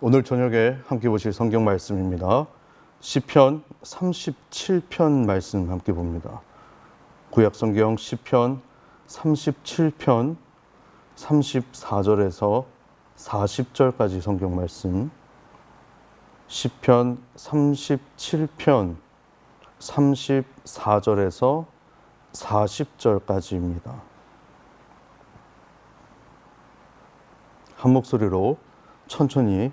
오늘 저녁에 함께 보실 성경 말씀입니다. 시편 37편 말씀 함께 봅니다. 구약 성경 시편 37편 34절에서 40절까지 성경 말씀. 시편 37편 34절에서 40절까지입니다. 한 목소리로 천천히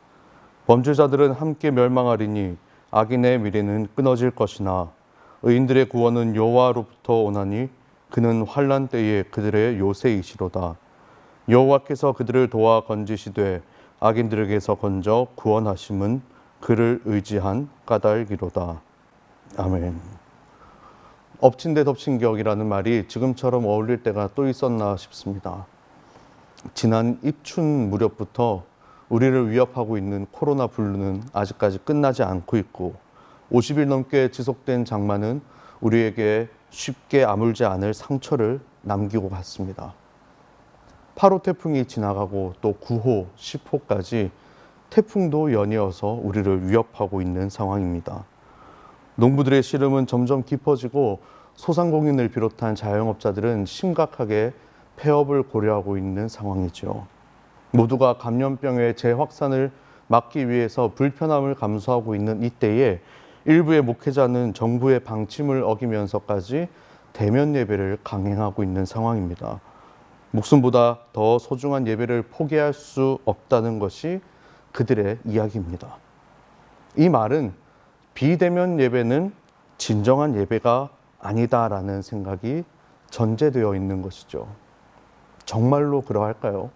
범죄자들은 함께 멸망하리니 악인의 미래는 끊어질 것이나 의인들의 구원은 여호와로부터 오나니 그는 환란 때에 그들의 요새이시로다. 여호와께서 그들을 도와 건지시되 악인들에게서 건져 구원하심은 그를 의지한 까닭이로다. 아멘. 엎친 데 덮친 격이라는 말이 지금처럼 어울릴 때가 또 있었나 싶습니다. 지난 입춘 무렵부터 우리를 위협하고 있는 코로나 블루는 아직까지 끝나지 않고 있고 50일 넘게 지속된 장마는 우리에게 쉽게 아물지 않을 상처를 남기고 갔습니다. 8호 태풍이 지나가고 또 9호, 10호까지 태풍도 연이어서 우리를 위협하고 있는 상황입니다. 농부들의 시름은 점점 깊어지고 소상공인을 비롯한 자영업자들은 심각하게 폐업을 고려하고 있는 상황이죠. 모두가 감염병의 재확산을 막기 위해서 불편함을 감수하고 있는 이때에 일부의 목회자는 정부의 방침을 어기면서까지 대면 예배를 강행하고 있는 상황입니다. 목숨보다 더 소중한 예배를 포기할 수 없다는 것이 그들의 이야기입니다. 이 말은 비대면 예배는 진정한 예배가 아니다라는 생각이 전제되어 있는 것이죠. 정말로 그러할까요?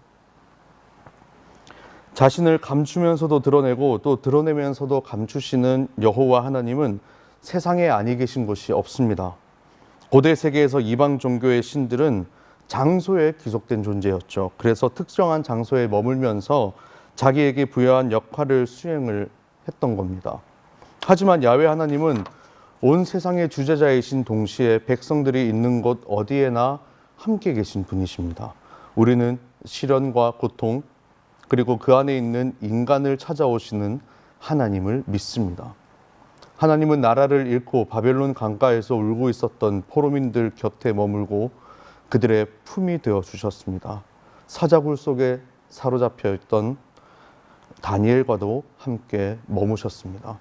자신을 감추면서도 드러내고 또 드러내면서도 감추시는 여호와 하나님은 세상에 아니 계신 곳이 없습니다. 고대 세계에서 이방 종교의 신들은 장소에 귀속된 존재였죠. 그래서 특정한 장소에 머물면서 자기에게 부여한 역할을 수행을 했던 겁니다. 하지만 야외 하나님은 온 세상의 주제자이신 동시에 백성들이 있는 곳 어디에나 함께 계신 분이십니다. 우리는 시련과 고통 그리고 그 안에 있는 인간을 찾아오시는 하나님을 믿습니다. 하나님은 나라를 잃고 바벨론 강가에서 울고 있었던 포로민들 곁에 머물고 그들의 품이 되어 주셨습니다. 사자굴 속에 사로잡혀 있던 다니엘과도 함께 머무셨습니다.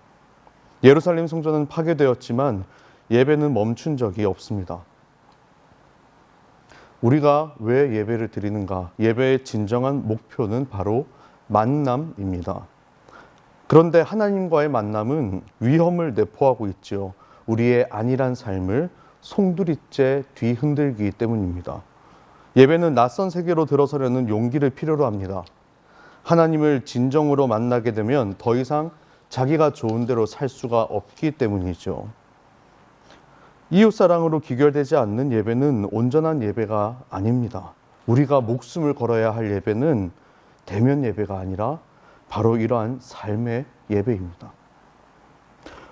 예루살렘 성전은 파괴되었지만 예배는 멈춘 적이 없습니다. 우리가 왜 예배를 드리는가? 예배의 진정한 목표는 바로 만남입니다. 그런데 하나님과의 만남은 위험을 내포하고 있지요. 우리의 안일한 삶을 송두리째 뒤흔들기 때문입니다. 예배는 낯선 세계로 들어서려는 용기를 필요로 합니다. 하나님을 진정으로 만나게 되면 더 이상 자기가 좋은 대로 살 수가 없기 때문이죠. 이웃사랑으로 귀결되지 않는 예배는 온전한 예배가 아닙니다. 우리가 목숨을 걸어야 할 예배는 대면 예배가 아니라 바로 이러한 삶의 예배입니다.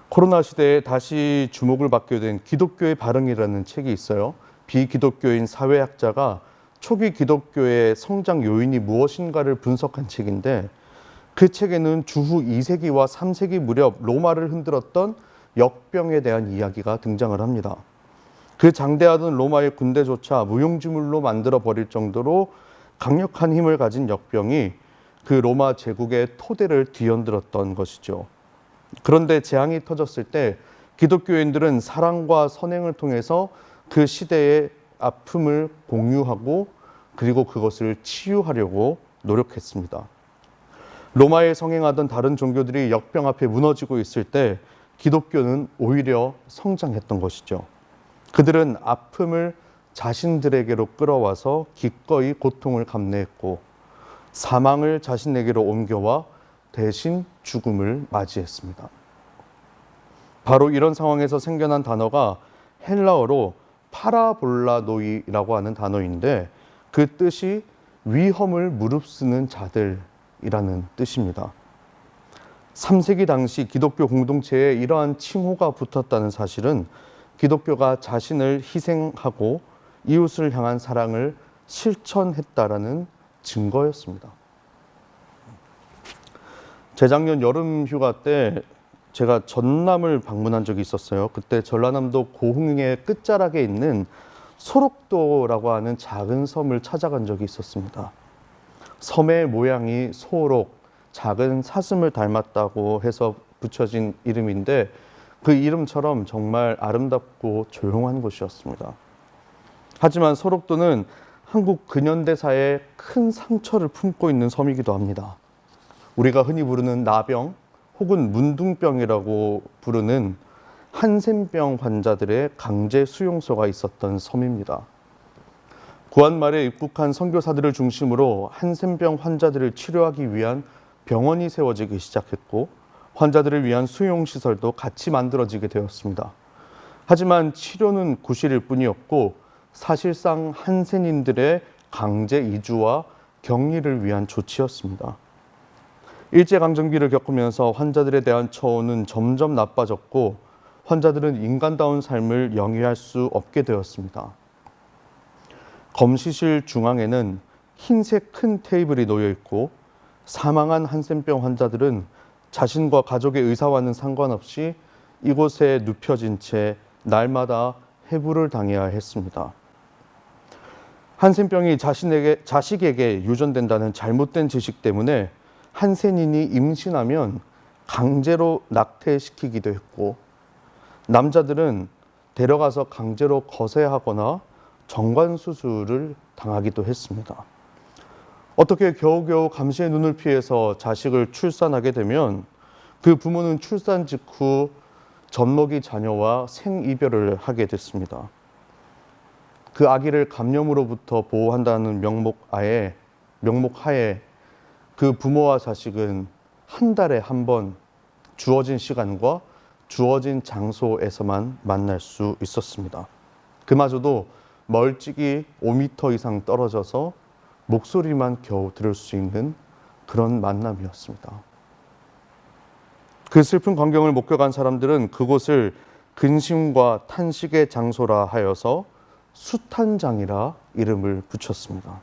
코로나 시대에 다시 주목을 받게 된 기독교의 발흥이라는 책이 있어요. 비기독교인 사회학자가 초기 기독교의 성장 요인이 무엇인가를 분석한 책인데 그 책에는 주후 2세기와 3세기 무렵 로마를 흔들었던 역병에 대한 이야기가 등장을 합니다. 그 장대하던 로마의 군대조차 무용지물로 만들어 버릴 정도로 강력한 힘을 가진 역병이 그 로마 제국의 토대를 뒤흔들었던 것이죠. 그런데 재앙이 터졌을 때 기독교인들은 사랑과 선행을 통해서 그 시대의 아픔을 공유하고 그리고 그것을 치유하려고 노력했습니다. 로마에 성행하던 다른 종교들이 역병 앞에 무너지고 있을 때 기독교는 오히려 성장했던 것이죠. 그들은 아픔을 자신들에게로 끌어와서 기꺼이 고통을 감내했고 사망을 자신에게로 옮겨와 대신 죽음을 맞이했습니다. 바로 이런 상황에서 생겨난 단어가 헬라어로 파라볼라노이라고 하는 단어인데 그 뜻이 위험을 무릅쓰는 자들이라는 뜻입니다. 3세기 당시 기독교 공동체에 이러한 칭호가 붙었다는 사실은 기독교가 자신을 희생하고 이웃을 향한 사랑을 실천했다라는 증거였습니다. 재작년 여름 휴가 때 제가 전남을 방문한 적이 있었어요. 그때 전라남도 고흥의 끝자락에 있는 소록도라고 하는 작은 섬을 찾아간 적이 있었습니다. 섬의 모양이 소록, 작은 사슴을 닮았다고 해서 붙여진 이름인데 그 이름처럼 정말 아름답고 조용한 곳이었습니다. 하지만 소록도는 한국 근현대사에 큰 상처를 품고 있는 섬이기도 합니다. 우리가 흔히 부르는 나병 혹은 문둥병이라고 부르는 한센병 환자들의 강제 수용소가 있었던 섬입니다. 구한말에 입국한 선교사들을 중심으로 한센병 환자들을 치료하기 위한 병원이 세워지기 시작했고 환자들을 위한 수용 시설도 같이 만들어지게 되었습니다. 하지만 치료는 구실일 뿐이었고 사실상 한센인들의 강제 이주와 격리를 위한 조치였습니다. 일제 강점기를 겪으면서 환자들에 대한 처우는 점점 나빠졌고 환자들은 인간다운 삶을 영위할 수 없게 되었습니다. 검시실 중앙에는 흰색 큰 테이블이 놓여 있고 사망한 한센병 환자들은 자신과 가족의 의사와는 상관없이 이곳에 눕혀진 채 날마다 해부를 당해야 했습니다. 한센병이 자신에게 자식에게 유전된다는 잘못된 지식 때문에 한센인이 임신하면 강제로 낙태시키기도 했고 남자들은 데려가서 강제로 거세하거나 정관 수술을 당하기도 했습니다. 어떻게 겨우겨우 감시의 눈을 피해서 자식을 출산하게 되면 그 부모는 출산 직후 젖먹이 자녀와 생이별을 하게 됐습니다. 그 아기를 감염으로부터 보호한다는 명목 하에 명목 하에 그 부모와 자식은 한 달에 한 번 주어진 시간과 주어진 장소에서만 만날 수 있었습니다. 그마저도 멀찍이 5미터 이상 떨어져서 목소리만 겨우 들을 수 있는 그런 만남이었습니다. 그 슬픈 광경을 목격한 사람들은 그곳을 근심과 탄식의 장소라 하여서 수탄장이라 이름을 붙였습니다.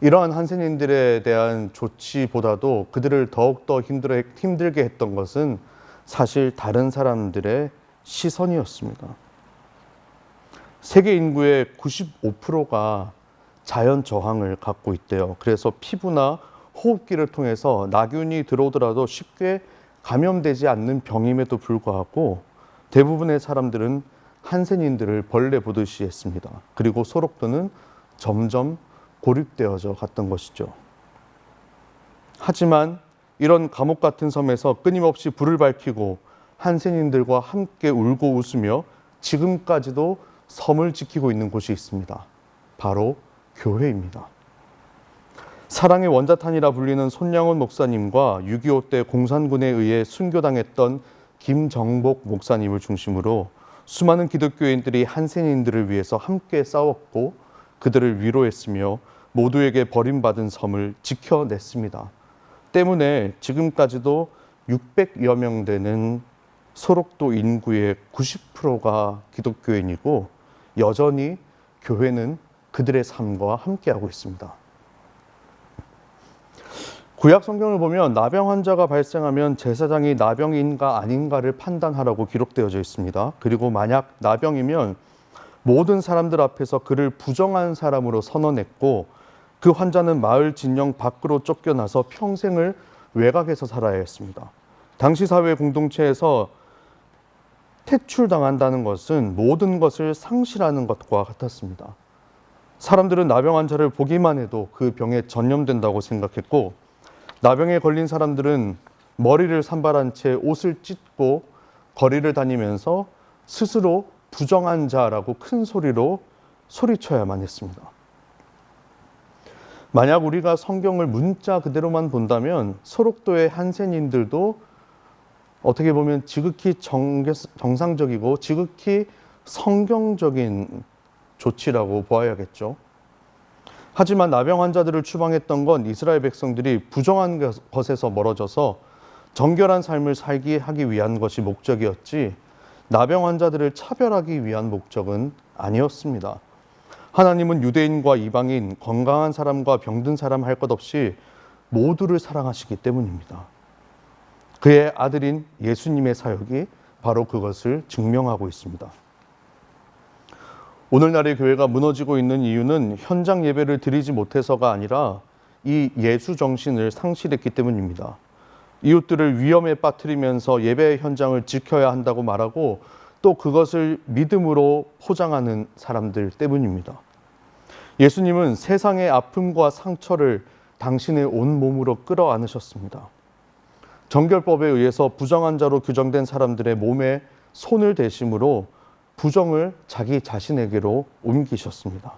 이러한 한센인들에 대한 조치보다도 그들을 더욱더 힘들게 했던 것은 사실 다른 사람들의 시선이었습니다. 세계 인구의 95%가 자연 저항을 갖고 있대요. 그래서 피부나 호흡기를 통해서 나균이 들어오더라도 쉽게 감염되지 않는 병임에도 불구하고 대부분의 사람들은 한센인들을 벌레 보듯이 했습니다. 그리고 소록도는 점점 고립되어져 갔던 것이죠. 하지만 이런 감옥 같은 섬에서 끊임없이 불을 밝히고 한센인들과 함께 울고 웃으며 지금까지도 섬을 지키고 있는 곳이 있습니다. 바로 교회입니다. 사랑의 원자탄이라 불리는 손양원 목사님과 6.25 때 공산군에 의해 순교당했던 김정복 목사님을 중심으로 수많은 기독교인들이 한센인들을 위해서 함께 싸웠고 그들을 위로했으며 모두에게 버림받은 섬을 지켜냈습니다. 때문에 지금까지도 600여 명 되는 소록도 인구의 90%가 기독교인이고 여전히 교회는 그들의 삶과 함께하고 있습니다. 구약 성경을 보면 나병 환자가 발생하면 제사장이 나병인가 아닌가를 판단하라고 기록되어져 있습니다. 그리고 만약 나병이면 모든 사람들 앞에서 그를 부정한 사람으로 선언했고 그 환자는 마을 진영 밖으로 쫓겨나서 평생을 외곽에서 살아야 했습니다. 당시 사회 공동체에서 퇴출당한다는 것은 모든 것을 상실하는 것과 같았습니다. 사람들은 나병 환자를 보기만 해도 그 병에 전염된다고 생각했고 나병에 걸린 사람들은 머리를 산발한 채 옷을 찢고 거리를 다니면서 스스로 부정한 자라고 큰 소리로 소리쳐야만 했습니다. 만약 우리가 성경을 문자 그대로만 본다면 소록도의 한센인들도 어떻게 보면 지극히 정, 정상적이고 지극히 성경적인 조치라고 보아야겠죠. 하지만 나병 환자들을 추방했던 건 이스라엘 백성들이 부정한 것에서 멀어져서 정결한 삶을 살게 하기 위한 것이 목적이었지 나병 환자들을 차별하기 위한 목적은 아니었습니다. 하나님은 유대인과 이방인, 건강한 사람과 병든 사람 할 것 없이 모두를 사랑하시기 때문입니다. 그의 아들인 예수님의 사역이 바로 그것을 증명하고 있습니다. 오늘날의 교회가 무너지고 있는 이유는 현장 예배를 드리지 못해서가 아니라 이 예수 정신을 상실했기 때문입니다. 이웃들을 위험에 빠뜨리면서 예배 현장을 지켜야 한다고 말하고 또 그것을 믿음으로 포장하는 사람들 때문입니다. 예수님은 세상의 아픔과 상처를 당신의 온 몸으로 끌어안으셨습니다. 정결법에 의해서 부정한 자로 규정된 사람들의 몸에 손을 대심으로 부정을 자기 자신에게로 옮기셨습니다.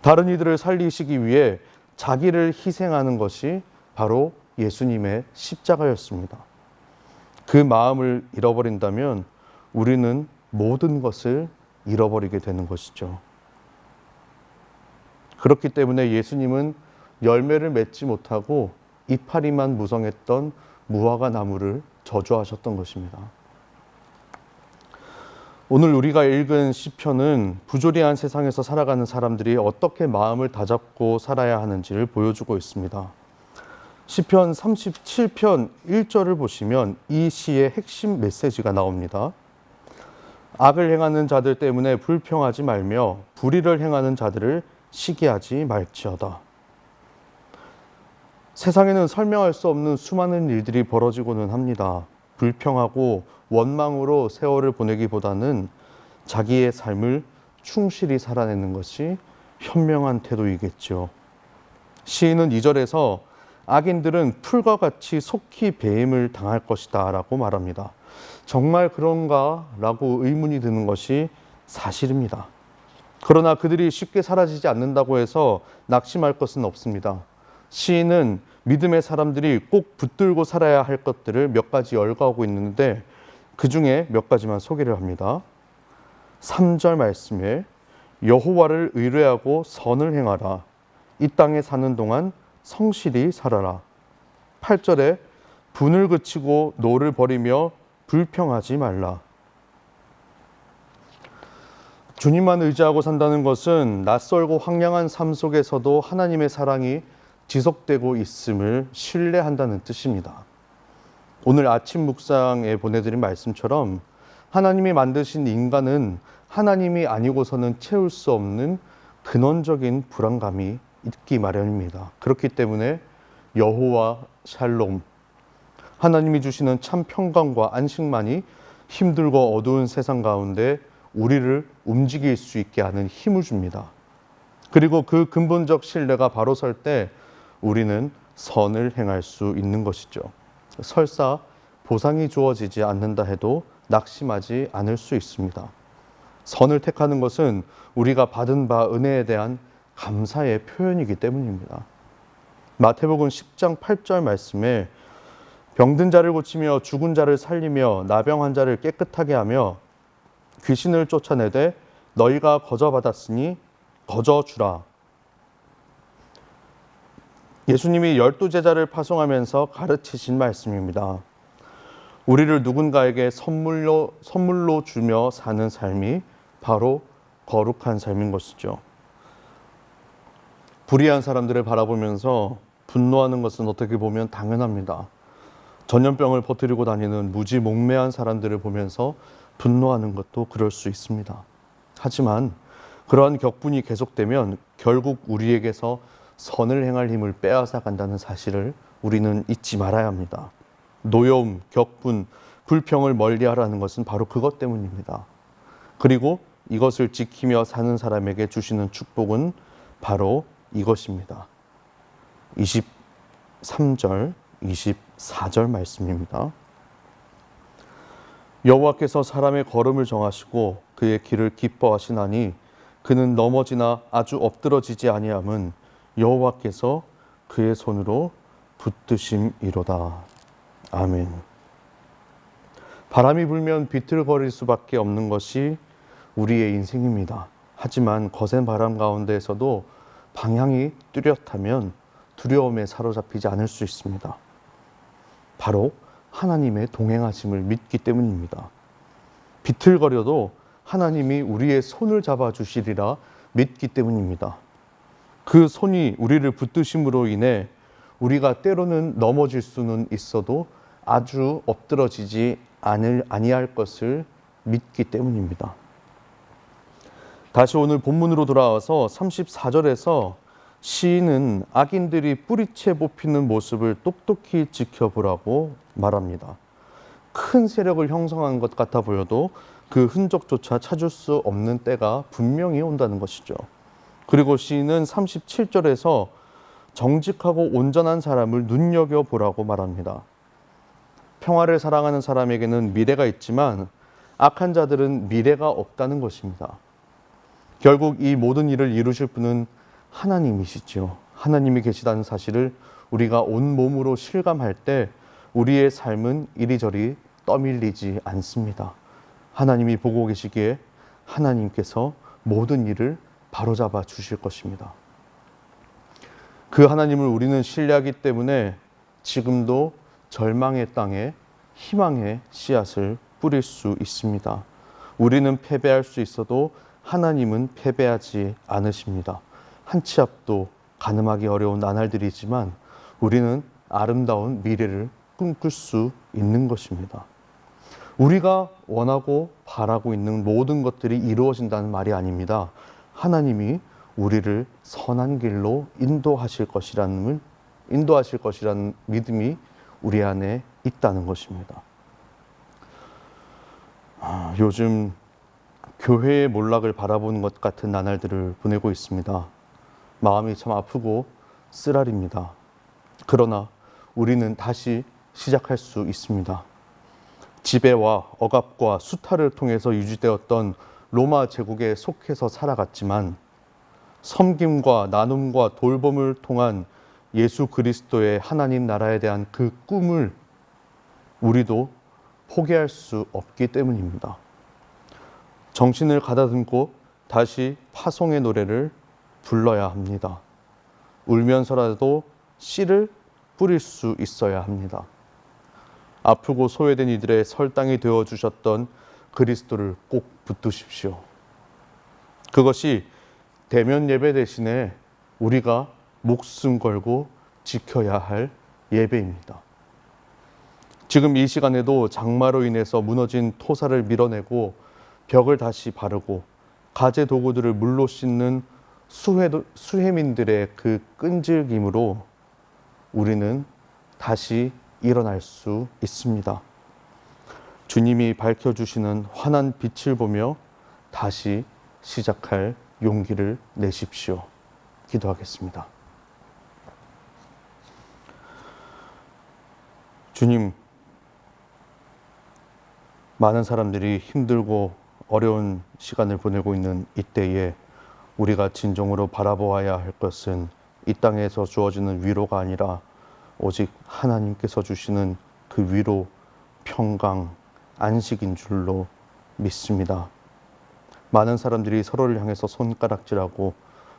다른 이들을 살리시기 위해 자기를 희생하는 것이 바로 예수님의 십자가였습니다. 그 마음을 잃어버린다면 우리는 모든 것을 잃어버리게 되는 것이죠. 그렇기 때문에 예수님은 열매를 맺지 못하고 이파리만 무성했던 무화과 나무를 저주하셨던 것입니다. 오늘 우리가 읽은 시편은 부조리한 세상에서 살아가는 사람들이 어떻게 마음을 다잡고 살아야 하는지를 보여주고 있습니다. 시편 37편 1절을 보시면 이 시의 핵심 메시지가 나옵니다. 악을 행하는 자들 때문에 불평하지 말며 불의를 행하는 자들을 시기하지 말지어다. 세상에는 설명할 수 없는 수많은 일들이 벌어지고는 합니다. 불평하고 원망으로 세월을 보내기보다는 자기의 삶을 충실히 살아내는 것이 현명한 태도이겠죠. 시인은 2절에서 악인들은 풀과 같이 속히 배임을 당할 것이다 라고 말합니다. 정말 그런가? 라고 의문이 드는 것이 사실입니다. 그러나 그들이 쉽게 사라지지 않는다고 해서 낙심할 것은 없습니다. 시인은 믿음의 사람들이 꼭 붙들고 살아야 할 것들을 몇 가지 열거하고 있는데 그 중에 몇 가지만 소개를 합니다. 3절 말씀에 여호와를 의뢰하고 선을 행하라. 이 땅에 사는 동안 성실히 살아라. 8절에 분을 그치고 노를 버리며 불평하지 말라. 주님만 의지하고 산다는 것은 낯설고 황량한 삶 속에서도 하나님의 사랑이 지속되고 있음을 신뢰한다는 뜻입니다. 오늘 아침 묵상에 보내드린 말씀처럼 하나님이 만드신 인간은 하나님이 아니고서는 채울 수 없는 근원적인 불안감이 있기 마련입니다. 그렇기 때문에 여호와 샬롬 하나님이 주시는 참 평강과 안식만이 힘들고 어두운 세상 가운데 우리를 움직일 수 있게 하는 힘을 줍니다. 그리고 그 근본적 신뢰가 바로 설 때 우리는 선을 행할 수 있는 것이죠. 설사 보상이 주어지지 않는다 해도 낙심하지 않을 수 있습니다. 선을 택하는 것은 우리가 받은 바 은혜에 대한 감사의 표현이기 때문입니다. 마태복음 10장 8절 말씀에 병든 자를 고치며 죽은 자를 살리며 나병 환자를 깨끗하게 하며 귀신을 쫓아내되 너희가 거저 받았으니 거저 주라. 예수님이 열두 제자를 파송하면서 가르치신 말씀입니다. 우리를 누군가에게 선물로 선물로 주며 사는 삶이 바로 거룩한 삶인 것이죠. 불의한 사람들을 바라보면서 분노하는 것은 어떻게 보면 당연합니다. 전염병을 퍼뜨리고 다니는 무지 몽매한 사람들을 보면서 분노하는 것도 그럴 수 있습니다. 하지만 그러한 격분이 계속되면 결국 우리에게서 선을 행할 힘을 빼앗아 간다는 사실을 우리는 잊지 말아야 합니다. 노여움, 격분, 불평을 멀리 하라는 것은 바로 그것 때문입니다. 그리고 이것을 지키며 사는 사람에게 주시는 축복은 바로 이것입니다. 23절, 24절 말씀입니다. 여호와께서 사람의 걸음을 정하시고 그의 길을 기뻐하시나니 그는 넘어지나 아주 엎드러지지 아니함은 여호와께서 그의 손으로 붙드심이로다. 아멘. 바람이 불면 비틀거릴 수밖에 없는 것이 우리의 인생입니다. 하지만 거센 바람 가운데에서도 방향이 뚜렷하면 두려움에 사로잡히지 않을 수 있습니다. 바로 하나님의 동행하심을 믿기 때문입니다. 비틀거려도 하나님이 우리의 손을 잡아 주시리라 믿기 때문입니다. 그 손이 우리를 붙드심으로 인해 우리가 때로는 넘어질 수는 있어도 아주 엎드러지지 않을 아니할 것을 믿기 때문입니다. 다시 오늘 본문으로 돌아와서 34절에서 시인은 악인들이 뿌리채 뽑히는 모습을 똑똑히 지켜보라고 말합니다. 큰 세력을 형성한 것 같아 보여도 그 흔적조차 찾을 수 없는 때가 분명히 온다는 것이죠. 그리고 시인은 37절에서 정직하고 온전한 사람을 눈여겨 보라고 말합니다. 평화를 사랑하는 사람에게는 미래가 있지만 악한 자들은 미래가 없다는 것입니다. 결국 이 모든 일을 이루실 분은 하나님이시지요. 하나님이 계시다는 사실을 우리가 온 몸으로 실감할 때 우리의 삶은 이리저리 떠밀리지 않습니다. 하나님이 보고 계시기에 하나님께서 모든 일을 바로잡아 주실 것입니다. 그 하나님을 우리는 신뢰하기 때문에 지금도 절망의 땅에 희망의 씨앗을 뿌릴 수 있습니다. 우리는 패배할 수 있어도 하나님은 패배하지 않으십니다. 한 치 앞도 가늠하기 어려운 나날들이지만 우리는 아름다운 미래를 꿈꿀 수 있는 것입니다. 우리가 원하고 바라고 있는 모든 것들이 이루어진다는 말이 아닙니다. 하나님이 우리를 선한 길로 인도하실 것이라는 인도하실 것이라는 믿음이 우리 안에 있다는 것입니다. 아, 요즘 교회의 몰락을 바라보는 것 같은 나날들을 보내고 있습니다. 마음이 참 아프고 쓰라립니다. 그러나 우리는 다시 시작할 수 있습니다. 지배와 억압과 수탈을 통해서 유지되었던 로마 제국에 속해서 살아갔지만 섬김과 나눔과 돌봄을 통한 예수 그리스도의 하나님 나라에 대한 그 꿈을 우리도 포기할 수 없기 때문입니다. 정신을 가다듬고 다시 파송의 노래를 불러야 합니다. 울면서라도 씨를 뿌릴 수 있어야 합니다. 아프고 소외된 이들의 설당이 되어 주셨던 그리스도를 꼭 붙드십시오. 그것이 대면 예배 대신에 우리가 목숨 걸고 지켜야 할 예배입니다. 지금 이 시간에도 장마로 인해서 무너진 토사를 밀어내고 벽을 다시 바르고 가재 도구들을 물로 씻는 수해, 수해민들의 그 끈질김으로 우리는 다시 일어날 수 있습니다. 주님이 밝혀주시는 환한 빛을 보며 다시 시작할 용기를 내십시오. 기도하겠습니다. 주님, 많은 사람들이 힘들고 어려운 시간을 보내고 있는 이때에 우리가 진정으로 바라보아야 할 것은 이 땅에서 주어지는 위로가 아니라 오직 하나님께서 주시는 그 위로, 평강, 안식인 줄로 믿습니다. 많은 사람들이 서로를 향해서 손가락질하고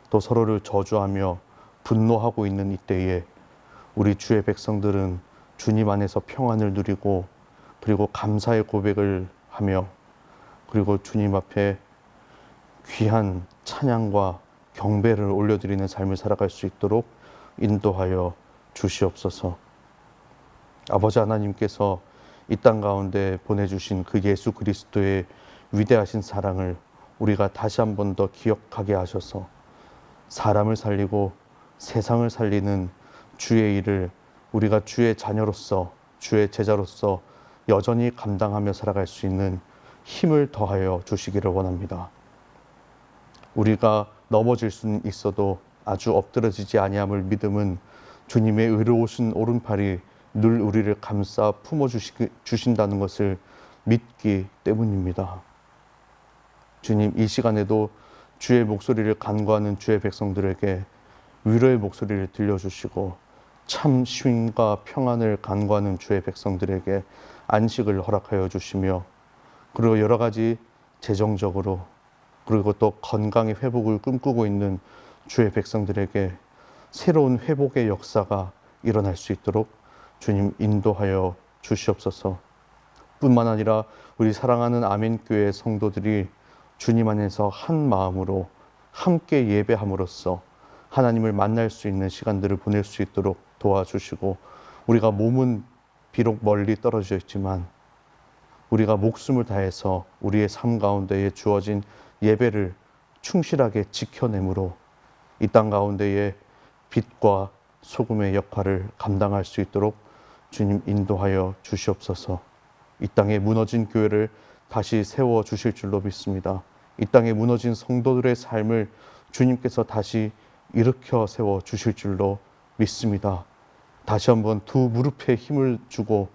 또 서로를 저주하며 분노하고 있는 이때에 우리 주의 백성들은 주님 안에서 평안을 누리고 그리고 감사의 고백을 하며 그리고 주님 앞에 귀한 찬양과 경배를 올려드리는 삶을 살아갈 수 있도록 인도하여 주시옵소서. 아버지 하나님께서 이 땅 가운데 보내주신 그 예수 그리스도의 위대하신 사랑을 우리가 다시 한 번 더 기억하게 하셔서 사람을 살리고 세상을 살리는 주의 일을 우리가 주의 자녀로서 주의 제자로서 여전히 감당하며 살아갈 수 있는 힘을 더하여 주시기를 원합니다. 우리가 넘어질 수는 있어도 아주 엎드러지지 아니함을 믿음은 주님의 의로우신 오른팔이 늘 우리를 감싸 품어 주신다는 것을 믿기 때문입니다. 주님, 이 시간에도 주의 목소리를 간구하는 주의 백성들에게 위로의 목소리를 들려주시고 참 쉼과 평안을 간구하는 주의 백성들에게 안식을 허락하여 주시며 그리고 여러 가지 재정적으로 그리고 또 건강의 회복을 꿈꾸고 있는 주의 백성들에게 새로운 회복의 역사가 일어날 수 있도록 주님 인도하여 주시옵소서. 뿐만 아니라 우리 사랑하는 아멘교회 성도들이 주님 안에서 한 마음으로 함께 예배함으로써 하나님을 만날 수 있는 시간들을 보낼 수 있도록 도와주시고 우리가 몸은 비록 멀리 떨어져 있지만 우리가 목숨을 다해서 우리의 삶 가운데에 주어진 예배를 충실하게 지켜내므로 이 땅 가운데에 빛과 소금의 역할을 감당할 수 있도록 주님 인도하여 주시옵소서. 이 땅에 무너진 교회를 다시 세워 주실 줄로 믿습니다. 이 땅에 무너진 성도들의 삶을 주님께서 다시 일으켜 세워 주실 줄로 믿습니다. 다시 한번 두 무릎에 힘을 주고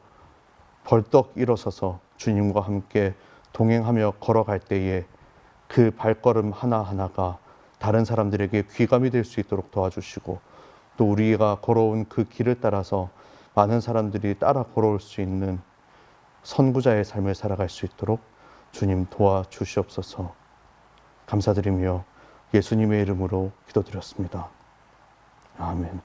벌떡 일어서서 주님과 함께 동행하며 걸어갈 때에 그 발걸음 하나하나가 다른 사람들에게 귀감이 될 수 있도록 도와주시고 또 우리가 걸어온 그 길을 따라서 많은 사람들이 따라 걸어올 수 있는 선구자의 삶을 살아갈 수 있도록 주님 도와주시옵소서 감사드리며 예수님의 이름으로 기도드렸습니다. 아멘.